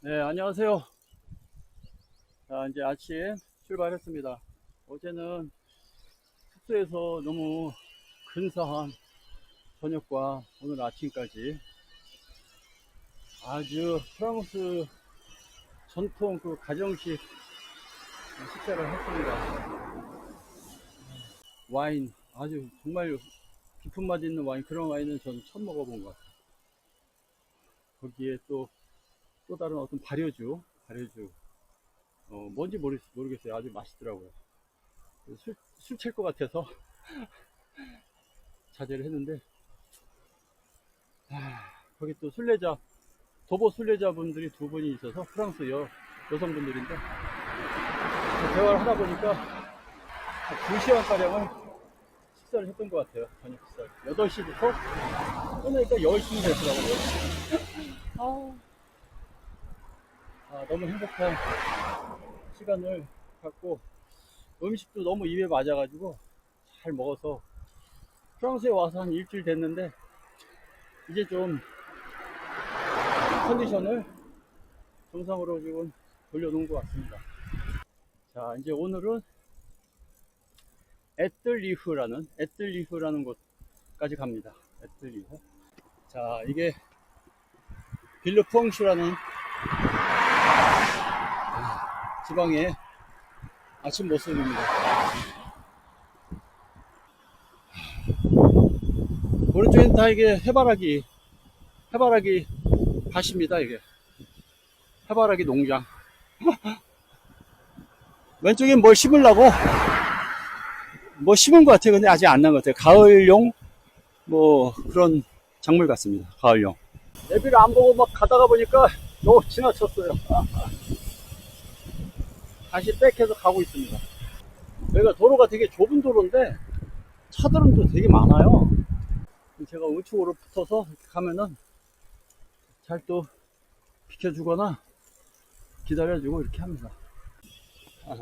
네, 안녕하세요. 자, 이제 아침 출발했습니다. 어제는 숙소에서 너무 근사한 저녁과 오늘 아침까지 아주 프랑스 전통 그 가정식 식사를 했습니다. 와인, 아주 정말 깊은 맛 있는 와인, 그런 와인은 저는 처음 먹어본 것 같아요. 거기에 또 또 다른 어떤 발효주, 발효주, 어, 뭔지 모르, 모르겠어요. 아주 맛있더라고요. 술, 술찰것 같아서 자제를 했는데, 아, 거기 또 순례자, 도보 순례자분들이 두 분이 있어서 프랑스 여, 여성분들인데, 대화를 하다 보니까 한 2시간가량을 식사를 했던 것 같아요. 저녁 식사를. 8시부터 끝내니까 10시 됐더라고요. 아. 아, 너무 행복한 시간을 갖고 음식도 너무 입에 맞아가지고 잘 먹어서 프랑스에 와서 한 일주일 됐는데 이제 좀 컨디션을 정상으로 지금 돌려놓은 것 같습니다. 자, 이제 오늘은 에틀리흐라는 에틀리흐라는 곳까지 갑니다. 에틀리흐. 자, 이게 빌르퐁슈라는 지방의 아침 모습입니다. 오른쪽엔 다 이게 해바라기, 해바라기 밭입니다, 이게. 해바라기 농장. 왼쪽엔 뭘 심으려고, 뭐 심은 것 같아요. 근데 아직 안 난 것 같아요. 가을용, 뭐, 그런 작물 같습니다. 가을용. 내비를 안 보고 막 가다가 보니까 너무 지나쳤어요. 다시 백해서 가고 있습니다. 여기가 도로가 되게 좁은 도로인데 차들은 또 되게 많아요. 제가 우측으로 붙어서 이렇게 가면은 잘 또 비켜주거나 기다려주고 이렇게 합니다. 아,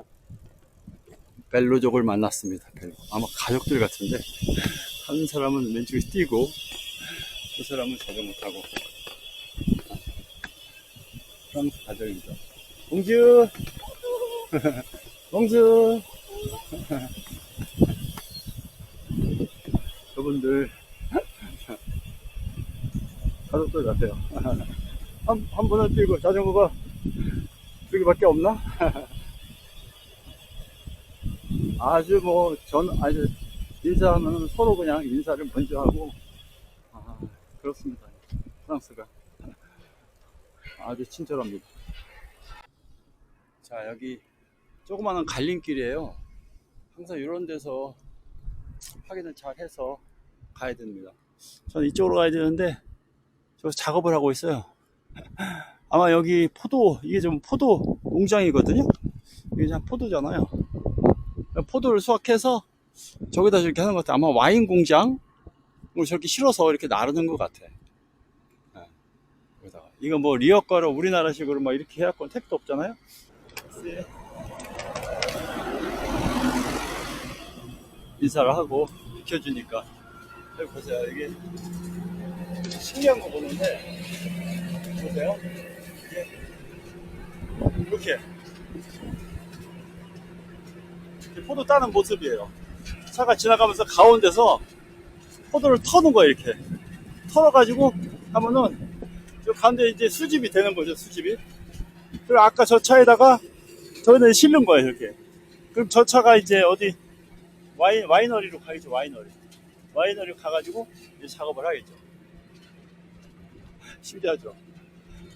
벨로족을 만났습니다. 벨로. 아마 가족들 같은데 한 사람은 왼쪽에 뛰고 두 사람은 자전거 타고 프랑스 가족이죠. 공주 공주 저분들. 가족들 같아요. 한, 한 분은 뛰고 자전거가 두 개밖에 없나? 아주 뭐 전 아주 인사하면 서로 그냥 인사를 먼저 하고. 아, 그렇습니다. 프랑스가. 아주 친절합니다. 자 여기 조그마한 갈림길이에요. 항상 이런 데서 확인을 잘 해서 가야 됩니다. 저는 이쪽으로 가야 되는데 저 작업을 하고 있어요. 아마 여기 포도 이게 좀 포도 농장이거든요. 이게 참 포도잖아요. 포도를 수확해서 저기다 저렇게 하는 것 같아요. 아마 와인 공장? 뭐 저렇게 실어서 이렇게 나르는 것 같아. 네. 이거 뭐 리어가로 우리나라식으로 막 이렇게 해갖고 택도 없잖아요 인사를 하고 비켜주니까 여기 보세요. 이게 신기한 거 보는데 보세요. 이게. 이렇게 포도 따는 모습이에요. 차가 지나가면서 가운데서 포도를 터는 거예요 이렇게. 털어가지고 하면은 저 가운데 이제 수집이 되는 거죠 수집이. 그리고 아까 저 차에다가 저기다 실는 거예요 이렇게. 그럼 저 차가 이제 어디 와인, 와이너리로 가겠죠, 와이너리. 와이너리 가가지고 이제 작업을 하겠죠. 신기하죠?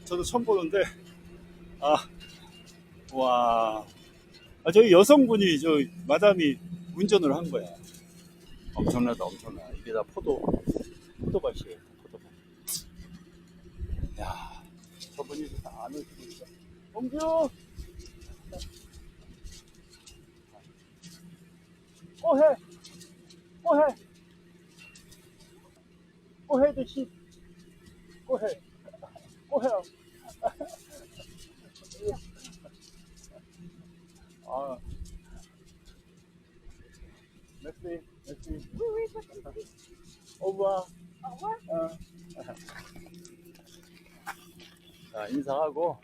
저도 처음 보는데, 아, 와. 아, 저기 여성분이, 저, 마담이 운전을 한 거야. 엄청나다, 엄청나. 이게 다 포도, 포도밭이에요, 포도밭. 야 저분이 다 안을 주고 있어. 공 주! 꼬해 꼬해 꼬해 듯이 꼬해 꼬해 아 merci merci Oui, oui, pas de souci. au revoir Au revoir. 어. 자 인사하고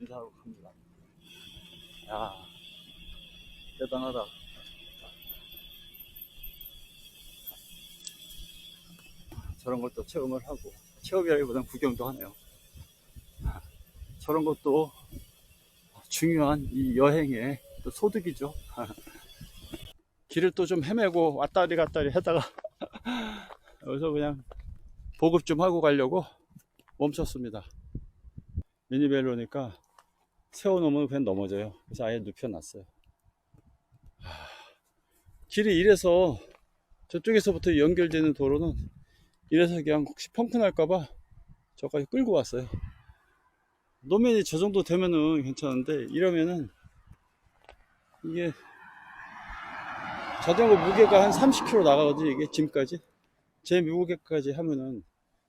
인사하고 갑니다. 야, 대단하다. 저런 것도 체험을 하고, 체험이라기보단 구경도 하네요. 저런 것도 중요한 이 여행의 또 소득이죠. 길을 또 좀 헤매고 왔다리 갔다리 하다가 여기서 그냥 보급 좀 하고 가려고 멈췄습니다. 미니벨로니까 세워놓으면 그냥 넘어져요. 그래서 아예 눕혀놨어요. 하, 길이 이래서 저쪽에서부터 연결되는 도로는 이래서 그냥 혹시 펑크 날까봐 저까지 끌고 왔어요. 노면이 저 정도 되면은 괜찮은데 이러면은 이게 자전거 무게가 한 30kg 나가거든요. 이게 짐까지. 제 무게까지 하면은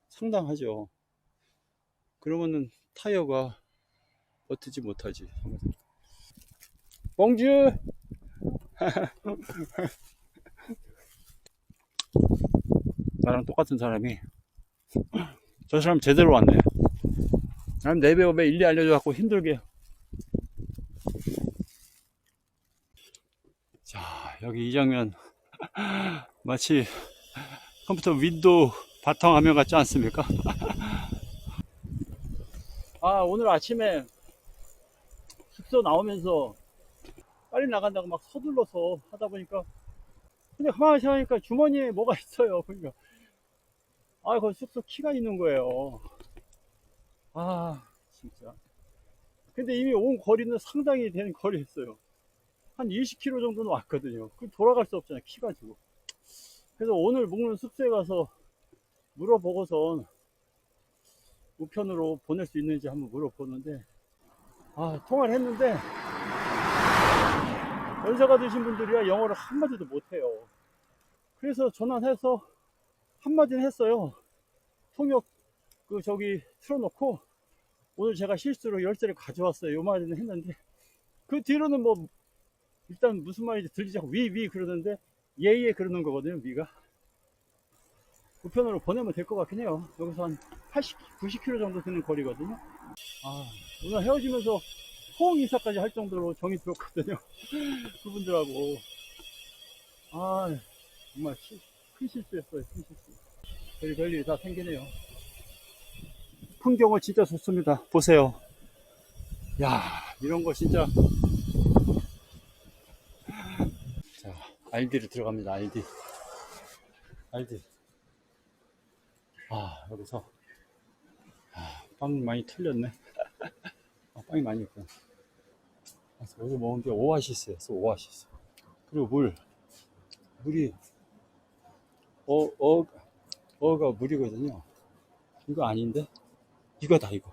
상당하죠. 그러면은 타이어가 버티지 못하지. 뻥주! 나랑 똑같은 사람이 저 사람 제대로 왔네. 난 내 배움에 일리 알려줘갖고 힘들게. 자, 여기 이 장면 마치 컴퓨터 윈도우 바탕 화면 같지 않습니까? 아, 오늘 아침에 숙소 나오면서 빨리 나간다고 막 서둘러서 하다 보니까 근데 가만히 생각하니까 주머니에 뭐가 있어요. 그러니까 아, 그 숙소 키가 있는 거예요. 아, 진짜. 근데 이미 온 거리는 상당히 되는 거리였어요. 한 20km 정도는 왔거든요. 그 돌아갈 수 없잖아요. 키 가지고. 그래서 오늘 묵는 숙소에 가서 물어보고선 우편으로 보낼 수 있는지 한번 물어보는데, 아, 통화를 했는데, 연세가 드신 분들이야 영어를 한마디도 못해요. 그래서 전화해서 한마디는 했어요. 통역 그 저기 틀어놓고 오늘 제가 실수로 열쇠를 가져왔어요. 요 말은 했는데 그 뒤로는 뭐 일단 무슨 말인지 들리지 않고 위위 그러는데 예예 그러는 거거든요. 위가 우편으로 보내면 될 것 같긴 해요. 여기서 한 80, 90km 정도 되는 거리거든요. 아 오늘 헤어지면서 호응 인사까지 할 정도로 정이 들었거든요. 그분들하고 아 정말 시- 큰 실수였어요. 큰 실수. 별 별일이 다 생기네요. 풍경은 진짜 좋습니다. 보세요. 야, 이런 거 진짜. 자, RD로 들어갑니다. RD. RD. 아, 여기서. 아, 빵 많이 털렸네. 아, 빵이 많이 있구나. 그래서 여기 먹은 게 오아시스였어, 오아시스. 그리고 물. 물이, 어, 어, 어가 물이거든요. 이거 아닌데? 이거다, 이거.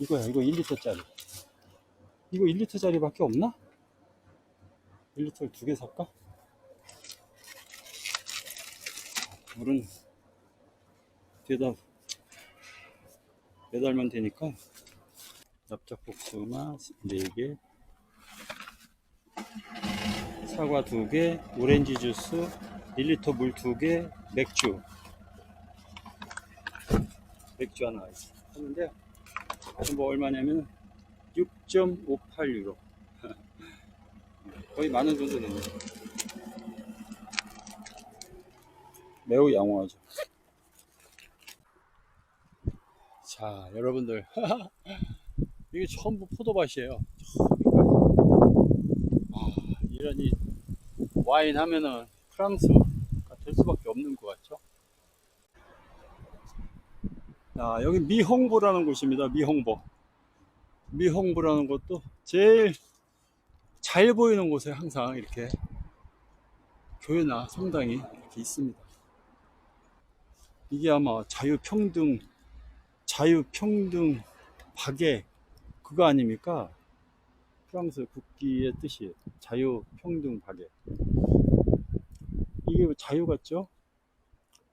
이거야, 이거 1리터짜리. 이거 1리터짜리 밖에 없나? 1리터를 두 개 살까? 물은 뒤에다 매달면 되니까 납작복숭아 4개. 사과 2개 오렌지 주스 1리터 물 2개 맥주. 맥주 하나 했는데 뭐 얼마냐면 6.58유로. 거의 만원 정도 되네요. 매우 양호하죠. 자 여러분들 이게 전부 포도밭이에요 아, 이런 이 와인 하면은 프랑스가 될 수밖에 없는 것 같죠 자, 여기 미홍보라는 곳입니다. 미홍보. 미홍보라는 곳도 제일 잘 보이는 곳에 항상 이렇게 교회나 성당이 이렇게 있습니다. 이게 아마 자유평등, 자유평등 박애 그거 아닙니까? 프랑스 국기의 뜻이에요. 자유 평등 박애. 이게 자유 같죠?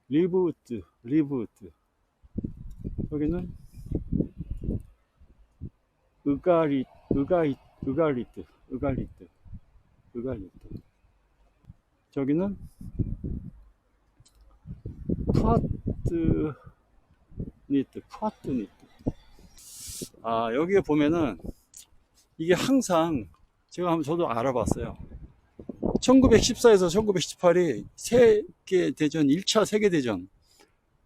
리브우트, 리브우트. 여기는 으가리, 으가이, 으갈리트, 으갈리트, 으갈리트. 저기는 푸아트 니트, 푸아트 니트. 아, 여기에 보면은 이게 항상 제가 한번 저도 알아봤어요. 1914에서 1918이 세계대전, 1차 세계대전.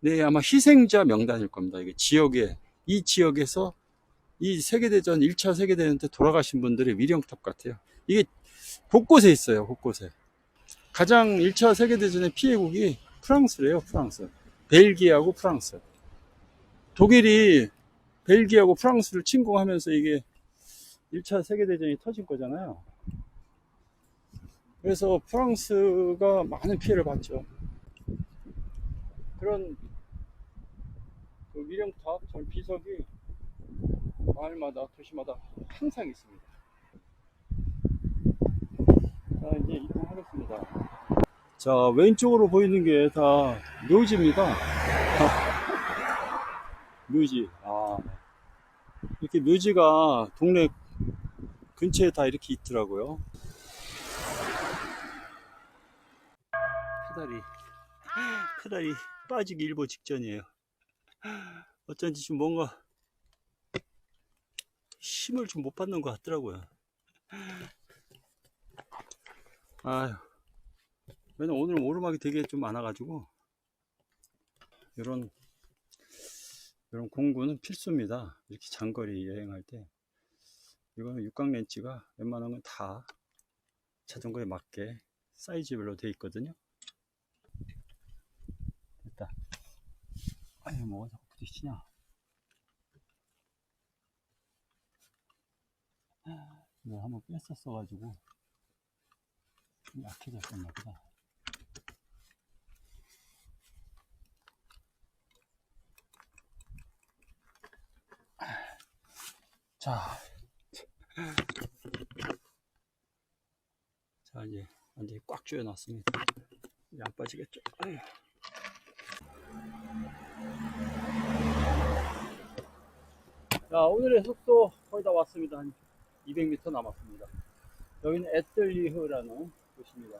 네, 아마 희생자 명단일 겁니다. 이게 지역에, 이 지역에서 이 세계대전, 1차 세계대전 때 돌아가신 분들의 위령탑 같아요. 이게 곳곳에 있어요, 곳곳에. 가장 1차 세계대전의 피해국이 프랑스래요, 프랑스. 벨기에하고 프랑스. 독일이 벨기에하고 프랑스를 침공하면서 이게 1차 세계대전이 터진 거잖아요. 그래서 프랑스가 많은 피해를 봤죠. 그런 그 위령탑, 전 비석이 마을마다, 도시마다 항상 있습니다. 자, 이제 이동하겠습니다. 자, 왼쪽으로 보이는 게 다 묘지입니다. 묘지. 아, 이렇게 묘지가 동네 근처에 다 이렇게 있더라고요. 페달이, 페달이 빠지기 일보 직전이에요. 어쩐지 좀 뭔가 힘을 좀 못 받는 것 같더라고요. 아휴. 왜냐면 오늘 오르막이 되게 좀 많아가지고, 이런, 이런 공구는 필수입니다. 이렇게 장거리 여행할 때. 이거는 육각 렌치가 웬만한 건다 자전거에 맞게 사이즈별로 돼 있거든요. 됐다. 아유, 뭐가 자꾸 부딪히냐. 이거 한번 뺐었어가지고 좀 약해졌었나 보다. 자, 자 이제 완전히 꽉 조여놨습니다. 이제 안 빠지겠죠? 아유. 자, 오늘의 숙소 거의 다 왔습니다. 한 200m 남았습니다. 여기는 에틀리흐라는 곳입니다.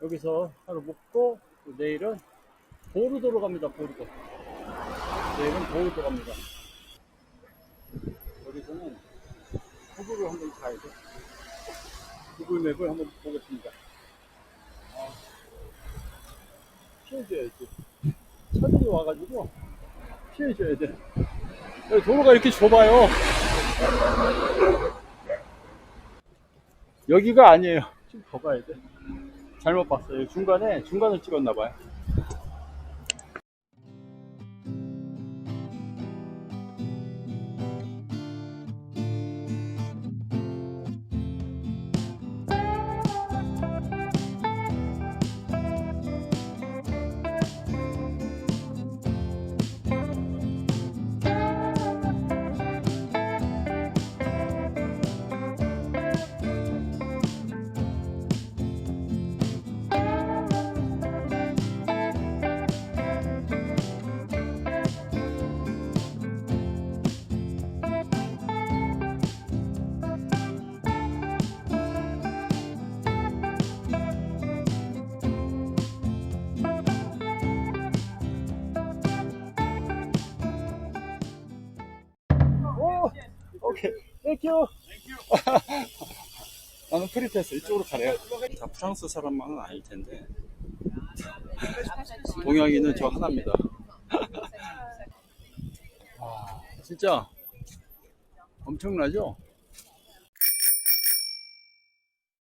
여기서 하루 묵고 또 내일은 보르도로 갑니다. 보르도. 내일은 보르도 갑니다. 여기서는 구글을 한번 돼. 구글 맵을 한번 보겠습니다. 아, 피해줘야지. 차들이 와가지고 피해줘야 돼. 도로가 이렇게 좁아요. 여기가 아니에요. 좀 더 가야 돼. 잘못 봤어요. 중간에, 중간을 찍었나봐요. 땡큐. 나는 프리패스 이쪽으로 가래요. 다 프랑스 사람만은 아닐 텐데. 동양인은 저 하나입니다. 와, 진짜 엄청나죠?